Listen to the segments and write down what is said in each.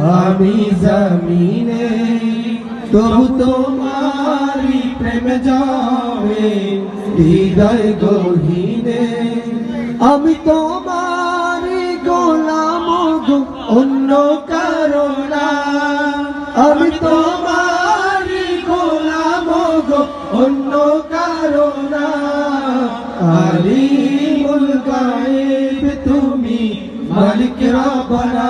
আমি জমিনে, তবু তোমারি প্রেম যাবে হৃদয় গহীনে। আমি তোমারি গোলাম অন্য কারণা। আমি তোমারি গোলাম অন্য কারণা। আলিমুল গায়েব, তুমি মালিক রব্বানা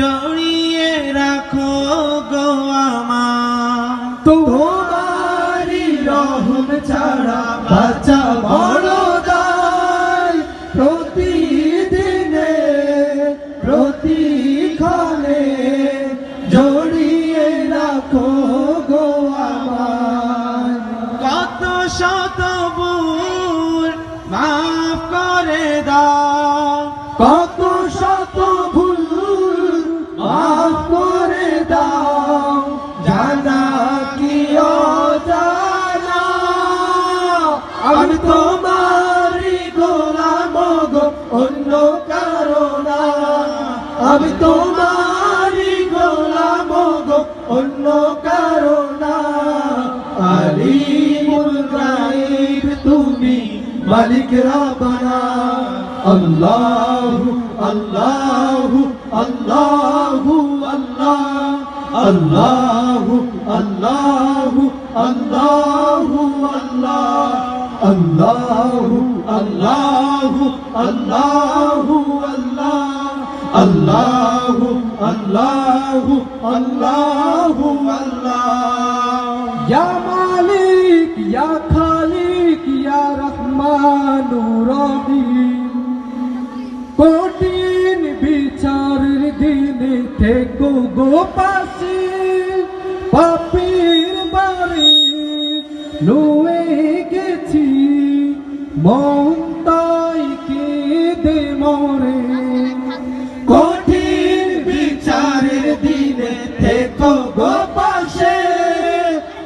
জড়িয়ে রাখো গো আমার। তোমারি রহম ছাড়া বাঁচা বড় দায় প্রতিদিনে প্রতিক্ষণে জড়িয়ে রাখো গো আমার। কত শত ভুল মাফ করে দাও। কত অন্য কারণা, আমি তোমারি গোলাম গো। অন্য কারণা আলিমুল গাইব তুমি মালিক রাবানা। আল্লাহু আল্লাহু আল্লাহু, আল্লাহ। আল্লাহু আল্লাহু আল্লাহু, আল্লাহ। আল্লাহু আল্লাহু। আল্লাহ আল্লাহ আল্লাহ আল্লাহ আল্লাহ আল্লাহ। ইয়া মালিক, ইয়া খালিক, ইয়া রহমানুর রহিম কঠিন বিচারের দিনে থেকো গো পাশে, পাপির বাড়ি নুয়ে গেছি, মন মরে কঠিন বিচারের দিনে থেকো গো পাশে,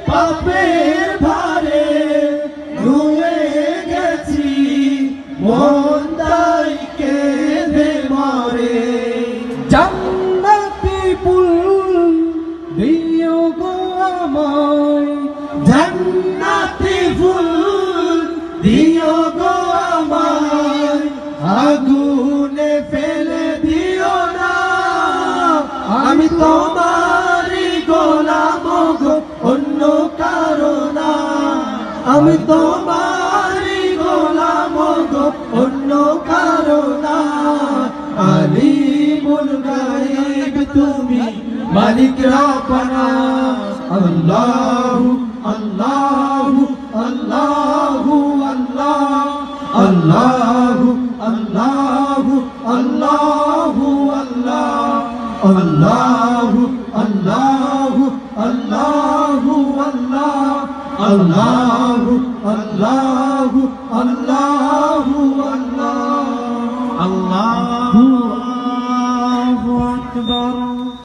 পাপের ভারে নুয়ে গেছি, মন তাই কেঁদে মরে। জান্নাতি ফুল দিও গো আমায়, জান্নাতি ফুল দিও গো আমায় আগুনে আমি তোমারই গোলাম গো, অন্য কারণা আমি তোমারি গোলাম গো, অন্য কারণা আলিমুল গায়েব তুমি মালিক রাপনা। আল্লাহ Allahu, Allahu, Allahu, Allah, Allahu, Allahu, Allah.